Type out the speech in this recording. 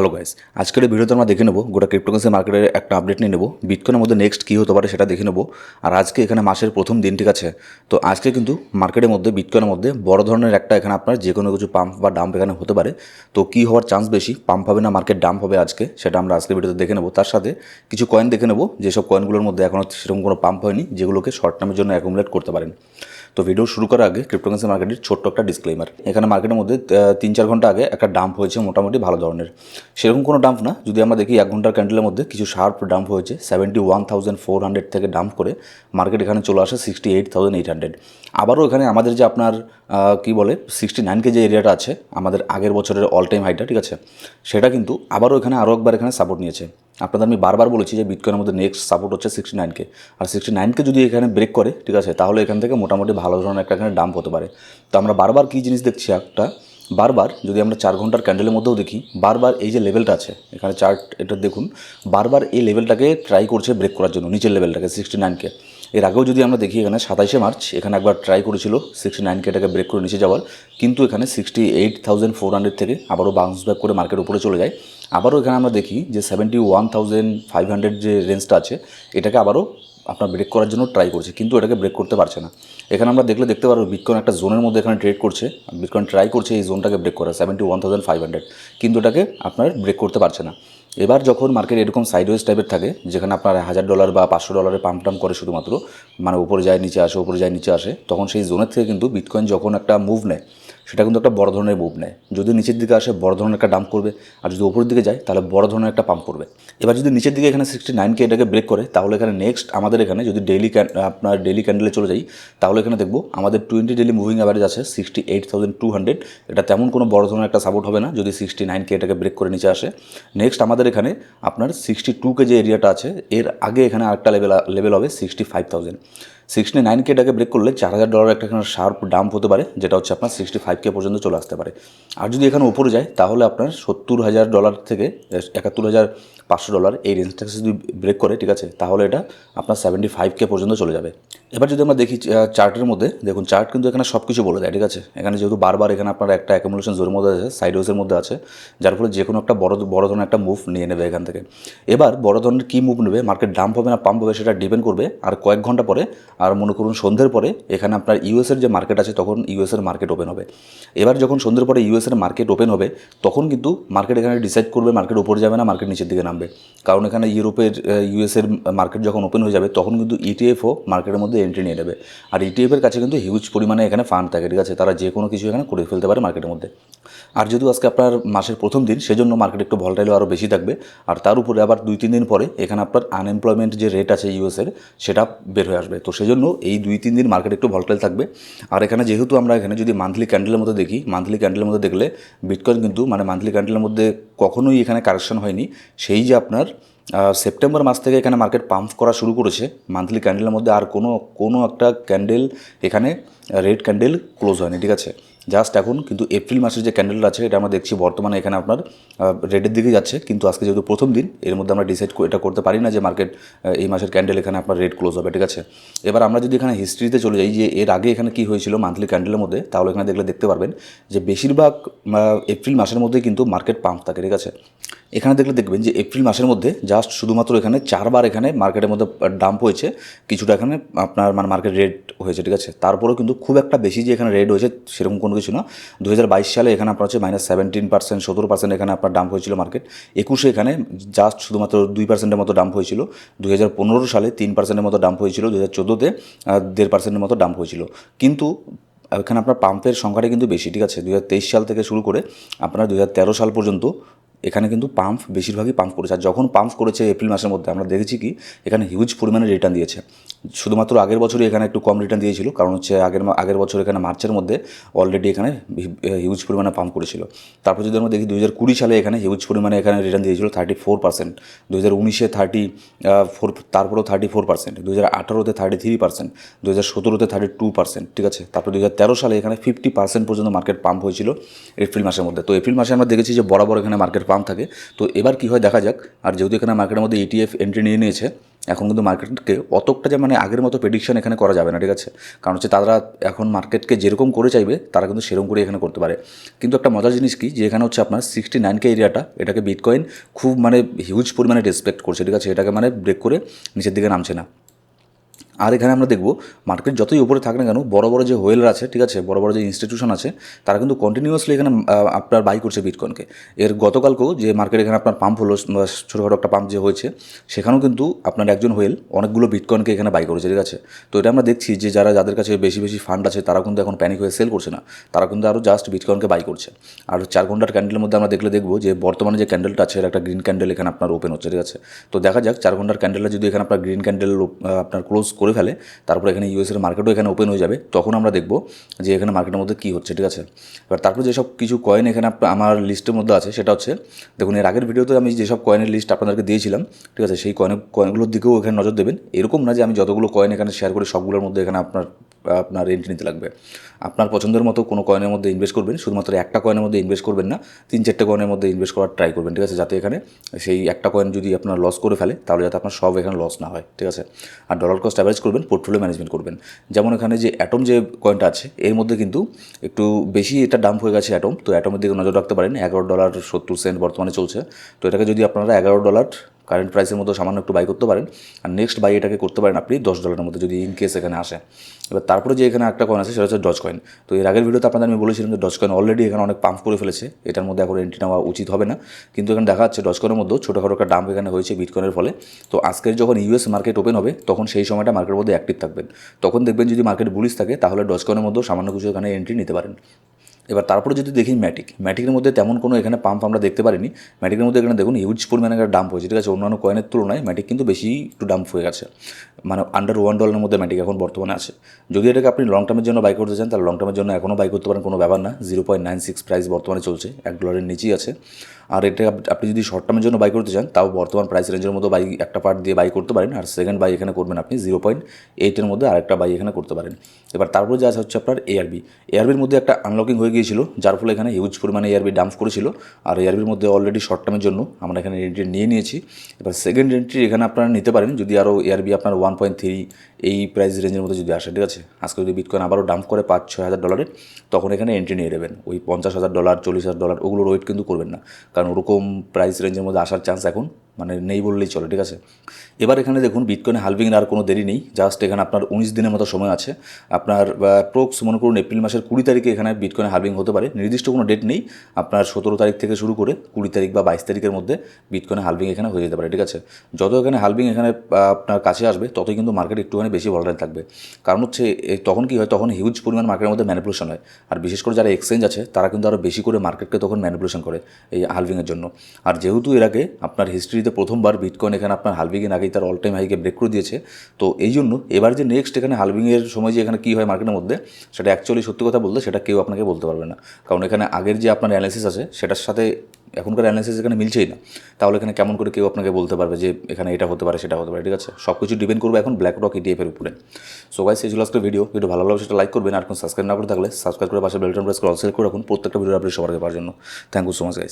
Hello guys, আজকের ভিডিওতে আমরা দেখে নেব গোটা ক্রিপ্টোকারেন্সি মার্কেটের একটা আপডেট নিয়ে নেব বিটকয়েনের মধ্যে নেক্সট কী হতে পারে সেটা দেখে নেব, আর আজকে এখানে মাসের প্রথম দিন, ঠিক আছে? তো আজকে কিন্তু মার্কেটের মধ্যে বিটকয়েনের মধ্যে বড় ধরনের একটা এখানে আপনার যে কোনো কিছু পাম্প বা ডাম্প এখানে হতে পারে। তো কী হওয়ার চান্স বেশি পাম্প হবে না মার্কেট ডাম্প হবে আজকে, সেটা আমরা আজকের ভিডিওতে দেখে নেব। তার সাথে কিছু কয়েন দেখে নেব, যেসব কয়েনগুলোর মধ্যে এখনও সেরকম কোনো পাম্প হয়নি, যেগুলোকে শর্ট টার্মের জন্য অ্যাকুমুলেট করতে পারেন। তো ভিডিও শুরু করার আগে ক্রিপ্টোকারেন্সি মার্কেটের ছোট্ট একটা ডিসক্লেমার এখানে মার্কেটের মধ্যে তিন চার ঘণ্টা আগে একটা ডাম্প হয়েছে মোটামুটি ভালো ধরনের। সেরকম কোনো ডাম্প না, যদি আমরা দেখি এক ঘণ্টার ক্যান্ডেলের মধ্যে কিছু শার্প ডাম্প হয়েছে seventy one thousand four hundred থেকে ডাম্প করে মার্কেট এখানে চলে আসে sixty eight thousand eight hundred আবারও এখানে আমাদের যে আপনার কি বলে সিক্সটি নাইন কে যে এরিয়াটা আছে, আমাদের আগের বছরের অল টাইম হাইটা ঠিক আছে? সেটা কিন্তু আবারও এখানে আরও একবার এখানে সাপোর্ট নিয়েছে। আপনাদের আমি বারবার বলেছি যে বিটকয়েনের মধ্যে নেক্সট সাপোর্ট হচ্ছে সিক্সটি নাইনকে আর সিক্সটি নাইনকে যদি এখানে ব্রেক করে, ঠিক আছে, তাহলে এখান থেকে মোটামুটি ভালো ধরনের একটা এখানে ডাম্প হতে পারে। তো আমরা বারবার কী জিনিস দেখছি একটা? বারবার যদি আমরা চার ঘণ্টার ক্যান্ডেলের মধ্যেও দেখি, বারবার এই যে লেভেলটা আছে, এখানে চার্ট এটা দেখুন, বারবার এই লেভেলটাকে ট্রাই করছে ব্রেক করার জন্য, নিচের লেভেলটাকে সিক্সটি নাইনকে এর আগেও যদি আমরা দেখি এখানে সাতাইশে মার্চ, এখানে একবার ট্রাই করেছিল সিক্সটি নাইনকে এটাকে ব্রেক করে নিচে যাওয়ার, কিন্তু এখানে sixty eight thousand four hundred থেকে আবারও বাউন্স ব্যাক করে মার্কেট উপরে চলে যায়। আবারও এখানে আমরা দেখি যে seventy one thousand five hundred যে রেঞ্জটা আছে, এটাকে আবারও আপনার ব্রেক করার জন্য ট্রাই করছে, কিন্তু এটাকে ব্রেক করতে পারছে না। এখানে আমরা দেখলে দেখতে পারব বিটকয়েন একটা জোনের মধ্যে এখানে ট্রেড করছে বিটকয়েন ট্রাই করছে এই জোনটাকে ব্রেক করা seventy one thousand five hundred কিন্তু এটাকে আপনার ব্রেক করতে পারছে না। এবার যখন মার্কেট এরকম সাইডওয়েজ টাইপের থাকে, যেখানে আপনার হাজার ডলার বা পাঁচশো ডলারের পাম্প টাম্প করে শুধুমাত্র মানে উপরে যায়, নিচে আসে, উপরে যায়, নিচে আসে, তখন সেই জোনের থেকে কিন্তু বিটকয়েন যখন একটা মুভ নেয় সেটা কিন্তু একটা বড় ধরনের মুভ নেয়। যদি নিচের দিকে আসে, বড় ধরনের একটা ডাম্প করবে, আর যদি উপরের দিকে যায়, তাহলে বড় ধরনের একটা পাম্প করবে। এবার যদি নিচের দিকে এখানে সিক্সটি নাইনকে এটাকে ব্রেক করে, তাহলে এখানে নেক্সট আমাদের এখানে যদি ডেইলি আপনার ডেইলি ক্যান্ডেলে চলে যাই, তাহলে এখানে দেখব আমাদের টোয়েন্টি ডেইলি মুভিং অ্যাভারেজ আছে sixty eight thousand two hundred এটা তেমন কোনো বড় ধরনের একটা সাপোর্ট হবে না, যদি সিক্সটি নাইনকে এটাকে ব্রেক করে নিচে আসে। নেক্সট আমাদের এখানে আপনার সিক্সটি টু কে যে এরিয়াটা আছে, এর আগে এখানে আরেকটা লেভেল লেভেল হবে sixty five thousand sixty nine K এটাকে ব্রেক করলে চার হাজার ডলার একটা শার্প ডাম্প হতে পারে, যেটা হচ্ছে আপনার সিক্সটি ফাইভ কে পর্যন্ত চলে আসতে পারে। আর যদি এখানে উপরে যায়, তাহলে আপনার সত্তর হাজার ডলার থেকে একাত্তর হাজার পাঁচশো ডলার এই রেঞ্জটাকে যদি ব্রেক করে, ঠিক আছে, তাহলে এটা আপনার সেভেন্টি ফাইভ কে পর্যন্ত চলে যাবে। এবার যদি আমরা দেখি চার্টের মধ্যে, দেখুন চার্ট কিন্তু এখানে সব কিছু বলে দেয়, ঠিক আছে? এখানে যেহেতু বারবার এখানে আপনার একটা অ্যাকোমোলেশন জোরের মধ্যে আছে সাইড সাইডওয়েসের মধ্যে আছে, যার ফলে যে কোনো একটা বড় বড় ধরনের একটা মুভ নিয়ে নেবে এখান থেকে। এবার বড় ধরনের কী মুভ নেবে মার্কেট ডাম্প হবে না পাম্প হবে, সেটা ডিপেন্ড করবে, আর কয়েক ঘণ্টা পরে আর মনে করুন সন্ধ্যের পরে এখানে আপনার ইউএসের যে মার্কেট আছে, তখন ইউএসের মার্কেট ওপেন হবে। এবার যখন সন্ধ্যের পরে ইউএসের মার্কেট ওপেন হবে, তখন কিন্তু মার্কেট এখানে ডিসাইড করবে মার্কেট উপরে যাবে না মার্কেট নিচের দিকে নামবে। কারণ এখানে ইউরোপের ইউএসের মার্কেট যখন ওপেন হয়ে যাবে, তখন কিন্তু E ইটিএফও মার্কেটের মধ্যে এন্ট্রি নিয়ে নেবে। আর E ইটিএফের কাছে কিন্তু হিউজ পরিমাণে এখানে ফান্ড থাকে, ঠিক আছে? তারা যে কোনো কিছু এখানে করে ফেলতে পারে মার্কেটের মধ্যে। আর যেহেতু আজকে আপনার মাসের প্রথম দিন, সেজন্য মার্কেট একটু ভলটাইলও আরও বেশি থাকবে। আর তার উপরে আবার দুই, তিন দিন পরে এখানে আপনার আনএমপ্লয়মেন্ট যে রেট আছে ইউএসের সেটা বের হয়ে আসবে। তো সেজন্য এই দুই, তিন দিন মার্কেট একটু ভলটাইল থাকবে। আর এখানে যেহেতু আমরা এখানে যদি মান্থলি ক্যান্ডেলের মধ্যে দেখি মান্থলি ক্যান্ডেলের মধ্যে দেখলে বিটকয়েন কিন্তু মানে মান্থলি ক্যান্ডেলের মধ্যে কখনোই এখানে কারেকশন হয়নি। সেই যে আপনার সেপ্টেম্বর মাস থেকে এখানে মার্কেট পাম্প করা শুরু করেছে মান্থলি ক্যান্ডেলের মধ্যে আর কোনো কোনো একটা ক্যান্ডেল এখানে রেড ক্যান্ডেল ক্লোজ হয়নি, ঠিক আছে? জাস্ট এখন, কিন্তু এপ্রিল মাসের যে ক্যান্ডেলটা আছে, এটা আমরা দেখছি বর্তমানে এখানে আপনার রেডের দিকে যাচ্ছে, কিন্তু আজকে যেহেতু প্রথম দিন, এর মধ্যে আমরা ডিসাইড এটা করতে পারি না যে মার্কেট এই মাসের ক্যান্ডেল এখানে আপনার রেড ক্লোজ হবে, ঠিক আছে? এবার আমরা যদি এখানে হিস্ট্রিতে চলে যাই, যে এর আগে এখানে কী হয়েছিল মান্থলি ক্যান্ডেলের মধ্যে, তাহলে এখানে দেখলে দেখতে পারবেন যে বেশিরভাগ এপ্রিল মাসের মধ্যে কিন্তু মার্কেট পাম্প থাকে, ঠিক আছে? এখানে দেখলে দেখবেন যে এপ্রিল মাসের মধ্যে জাস্ট শুধুমাত্র এখানে চারবার এখানে মার্কেটের মধ্যে ডাম্প হয়েছে, কিছুটা এখানে আপনার মানে মার্কেট রেড হয়েছে, ঠিক আছে? তারপরেও কিন্তু খুব একটা বেশি যে এখানে রেড হয়েছে, সেরকম কোনো কিছু না। দু হাজার বাইশ সালে এখানে আপনার হচ্ছে মাইনাস সেভেন্টিন পার্সেন্ট সতেরো পার্সেন্ট এখানে আপনার ডাম্প হয়েছিল মার্কেট একুশে এখানে জাস্ট শুধুমাত্র দুই পার্সেন্টের মতো ডাম্প হয়েছিল। দুই হাজার পনেরো সালে তিন পার্সেন্টের মতো ডাম্প হয়েছিল। দু হাজার চোদ্দোতে দেড় পার্সেন্টের মতো ডাম্প হয়েছিল। কিন্তু, এখানে আপনার পাম্পের সংখ্যাটা কিন্তু বেশি, ঠিক আছে? দুই হাজার তেইশ সাল থেকে শুরু করে আপনার দুই হাজার তেরো সাল পর্যন্ত এখানে কিন্তু পাম্প, বেশিরভাগই পাম্প করেছে। আর যখন পাম্প করেছে এপ্রিল মাসের মধ্যে, আমরা দেখেছি কি, এখানে হিউজ পরিমাণে রিটার্ন দিয়েছে। শুধুমাত্র আগের বছরই এখানে একটু কম রিটার্ন দিয়েছিল, কারণ হচ্ছে আগের আগের বছর এখানে মার্চের মধ্যে অলরেডি এখানে হিউজ পরিমাণে পাম্প করেছিল। তারপর যদি আমরা দেখি দু হাজার কুড়ি সালে এখানে হিউজ পরিমাণে এখানে রিটার্ন দিয়েছিল থার্টি ফোর পার্সেন্ট দু হাজার উনিশে থার্টি ফোর তারপরেও থার্টি ফোর পার্সেন্ট দু হাজার আঠারোতে থার্টি থ্রি পার্সেন্ট দু হাজার সতেরোতে থার্টি টু পার্সেন্ট ঠিক আছে? তারপর দু হাজার তেরো সালে এখানে ফিফটি পার্সেন্ট পর্যন্ত মার্কেট পাম্প হয়েছিল এপ্রিল মাসের মধ্যে। তো এপ্রিল মাসে আমরা দেখেছি যে বরাবর এখানে মার্কেট পাম্প থাকে। তো এবার কী হয় দেখা যাক। আর যেহেতু এখানে মার্কেটের মধ্যে ইটিএফ এন্ট্রি নিয়ে নিয়েছে, এখন কিন্তু মার্কেটকে অতটা যে মানে আগের মতো প্রেডিকশন এখানে করা যাবে না, ঠিক আছে? কারণ হচ্ছে তারা এখন মার্কেটকে যেরকম করে চাইবে, তারা কিন্তু সেরকম করে এখানে করতে পারে। কিন্তু একটা মজার জিনিস কি? যে এখানে হচ্ছে আপনার সিক্সটি নাইন কে এরিয়াটা এটাকে বিটকয়েন খুব মানে হিউজ পরিমাণে রেসপেক্ট করছে, ঠিক আছে? এটাকে মানে ব্রেক করে নিচের দিকে নামছে না। আর এখানে আমরা দেখব মার্কেট যতই উপরে থাক না কেন, বড় বড় যে হোয়েলার আছে, ঠিক আছে, বড় বড় যে ইনস্টিটিউশন আছে, তারা কিন্তু কন্টিনিউয়াসলি এখানে আপনার বাই করছে বিটকয়েনকে এর গতকালকেও যে মার্কেট এখানে আপনার পাম্প হলো ছোটোখাটো একটা পাম্প যে হয়েছে, সেখানেও কিন্তু আপনার একজন হোয়েল অনেকগুলো বিটকয়েনকে এখানে বাই করেছে, ঠিক আছে। তো এটা আমরা দেখছি যে যারা, যাদের কাছে বেশি বেশি ফান্ড আছে তারা কিন্তু এখন প্যানিক হয়ে সেল করছে না। তারা কিন্তু আরও জাস্ট বিটকয়েনকে বাই করছে। আর চার ঘণ্টার ক্যান্ডেলের মধ্যে আমরা দেখলে দেখব যে বর্তমানে যে ক্যান্ডেলটা আছে একটা গ্রিন ক্যান্ডেল এখানে আপনার ওপেন হচ্ছে, ঠিক আছে। তো দেখা যাক, চার ঘণ্টার ক্যান্ডেলটা যদি এখানে আপনার গ্রিন ক্যান্ডেল আপনার ক্লোজ করে ফেলে, তারপর এখানে ইউএসের মার্কেটও এখানে ওপেন হয়ে যাবে। তখন আমরা দেখব যে এখানে মার্কেটের মধ্যে কী হচ্ছে, ঠিক আছে? এবার তারপর যেসব কিছু কয়েন এখানে আমার লিস্টের মধ্যে আছে, সেটা হচ্ছে, দেখুন, এর আগের ভিডিওতে আমি যেসব কয়েনের লিস্ট আপনাদেরকে দিয়েছিলাম, ঠিক আছে, সেই কয়েন কয়েনগুলোর দিকেও এখানে নজর দেবেন। এরকম না যে আমি যতগুলো কয়েন এখানে শেয়ার করি, সবগুলোর মধ্যে এখানে আপনার আপনার এন্ট্রি নিতে লাগবে। আপনার পছন্দের মতো কোনো কয়েনের মধ্যে ইনভেস্ট করবেন, শুধুমাত্র একটা কয়েনের মধ্যে ইনভেস্ট করবেন না, তিন চারটে কয়েনের মধ্যে ইনভেস্ট করার ট্রাই করবেন, ঠিক আছে? যাতে এখানে সেই একটা কয়েন যদি আপনার লস করে ফেলে, তাহলে যাতে আপনার সব এখানে লস না হয়, ঠিক আছে? আর ডলার কস্ট অ্যাভারেজ করবেন পোর্টফোলিও ম্যানেজমেন্ট করবেন। যেমন এখানে যে অ্যাটম যে কয়েনটা আছে, এর মধ্যে কিন্তু একটু বেশি এটা ডাম্প হয়ে গেছে অ্যাটম তো অ্যাটমের দিকে নজর রাখতে পারেন। এগারো ডলার সত্তর সেন্ট বর্তমানে চলছে। তো এটাকে যদি আপনারা এগারো ডলার কারেন্ট প্রাইসের মধ্যে সামান্য একটু বাই করতে পারেন। আর নেক্সট বাই এটাকে করতে পারেন আপনি দশ ডলারের মধ্যে যদি ইন কেস এখানে আসে। এবার তারপরে যে এখানে একটা কয়েন আছে, সেটা হচ্ছে ডজ কয়েন তো এর আগের ভিডিওতে আপনাদের আমি বলেছিলাম যে ডজ কয়েন অলরেডি এখানে অনেক পাম্প করে ফেলেছে। এটার মধ্যে এখন এন্ট্রি নেওয়া উচিত হবে না। কিন্তু এখানে দেখা যাচ্ছে ডজ কয়েনের মধ্যেও ছোটোখাটো একটা ডাম্প এখানে হয়েছে বিটকয়েনের ফলে। তো আজকের যখন ইউএস মার্কেট ওপেন হবে, তখন সেই সময়টা মার্কেটের মধ্যে অ্যাক্টিভ থাকবেন। তখন দেখবেন যদি মার্কেট বুলিশ থাকে, তাহলে ডজ কয়েনের মধ্যেও সামান্য কিছু এখানে এন্ট্রি নিতে পারেন। এবার তারপরে যদি দেখি ম্যাটিক, ম্যাটিকের মধ্যে তেমন কোনো এখানে পাম্প আমরা দেখতে পারিনি। ম্যাটিকের মধ্যে এখানে দেখুন হিউজ পরিমাণে একটা ডাম্প হয়েছে, ঠিক আছে? অন্যান্য কয়েনের তুলনায় ম্যাটিক কিন্তু বেশি একটু ডাম্প হয়ে গেছে। মানে আন্ডার ওয়ান ডলারের মধ্যে ম্যাটিক এখন বর্তমানে আছে। যদি এটাকে আপনি লং টার্মের জন্য বাই করতে চান, তাহলে লং টার্মের জন্য এখনও বাই করতে পারেন, কোনো ব্যাপার না। Zero point nine six price বর্তমানে চলছে, এক ডলারের নিচেই আছে। আর এটা আপনি যদি শর্ট টার্মের জন্য বাই করতে চান, তাও বর্তমান প্রাইস রেঞ্জের মধ্যে বাই একটা পার্ট দিয়ে বাই করতে পারেন। আর সেকেন্ড বাই এখানে করবেন আপনি জিরো পয়েন্ট এইটের মধ্যে আরেকটা বাই এখানে করতে পারেন। এবার তারপরে যা হচ্ছে আপনার এআরবি এআরবির মধ্যে একটা আনলকিং হয়ে গিয়েছিল, যার ফলে এখানে হিউজ পরিমাণে এআরবি ডাম্প করেছিল। আর এআরবির মধ্যে অলরেডি শর্ট টার্মের জন্য আমরা এখানে এন্ট্রি নিয়ে নিয়েছি। এবার সেকেন্ড এন্ট্রি এখানে আপনারা নিতে পারেন, যদি আরও এআরবি আপনার ওয়ান পয়েন্ট থ্রি এই প্রাইস রেঞ্জের মধ্যে যদি আসে, ঠিক আছে? আজকে যদি বিটকয়েন আবারও ডাম্প করে পাঁচ, ছয় হাজার ডলারে তখন এখানে এন্ট্রি নিয়ে নেবেন। ওই পঞ্চাশ হাজার ডলার চল্লিশ হাজার ডলার ওগুলোর ওয়েট কিন্তু করবেন না। কারণ ওরকম প্রাইস রেঞ্জের মধ্যে আসার চান্স এখন মানে নেই বললেই চলে, ঠিক আছে? এবার এখানে দেখুন বিটকয়েন হালভিংয়ের আর কোনো দেরি নেই। জাস্ট এখানে আপনার উনিশ দিনের মতো সময় আছে। আপনার প্রোক্স মনে করুন এপ্রিল মাসের কুড়ি তারিখে এখানে বিটকয়েন হালভিং হতে পারে। নির্দিষ্ট কোনো ডেট নেই। আপনার সতেরো তারিখ থেকে শুরু করে কুড়ি তারিখ বা বাইশ তারিখের মধ্যে বিটকয়েন হালভিং এখানে হয়ে যেতে পারে, ঠিক আছে? যত এখানে হালভিং এখানে আপনার কাছে আসবে, ততই কিন্তু মার্কেট একটুখানি বেশি ভলাটাইল থাকবে। কারণ হচ্ছে তখন কি হয়? তখন হিউজ পরিমাণ মার্কেটের মধ্যে ম্যানিপুলেশন হয়। আর বিশেষ করে যারা এক্সচেঞ্জ আছে, তারা কিন্তু আরও বেশি করে মার্কেটকে তখন ম্যানিপুলেশন করে এই হালভিংয়ের জন্য। আর যেহেতু এর আগে আপনার হিস্ট্রিতে প্রথমবার বিটকয়েন এখানে আপনার হালভিংয়ের আগেই তার অল টাইম হাইকে ব্রেক করে দিয়েছে। তো এই জন্য এবার যে নেক্সট এখানে হালভিংয়ের সময় যে এখানে কী হয় মার্কেটের মধ্যে, সেটা অ্যাকচুয়ালি সত্যি কথা বলতে সেটা কেউ আপনাকে বলতে পারবে না। কারণ এখানে আগের যে আপনার অ্যানালিসিস আছে, সেটার সাথে এখনকার অ্যানালিসিস এখানে মিলছেই না। তাহলে এখানে কেমন করে কেউ আপনাকে বলতে পারবে যে এখানে এটা হতে পারে, সেটা হতে পারে, ঠিক আছে? সব কিছু ডিপেন্ড করবে এখন ব্ল্যাক রক ইটিএফের উপরে। সো গাইস এই আজকের ভিডিও ভিডিও ভালো লাগলে সেটা লাইক করবেন আর কোনো সাবস্ক্রাইব না করে থাকলে সাবস্ক্রাইব করে পাশে বেলটন প্রেস করে অল করে রাখুন। প্রত্যেকটা ভিডিও আপনি সবার পাওয়ার জন্য। Thank you so much guys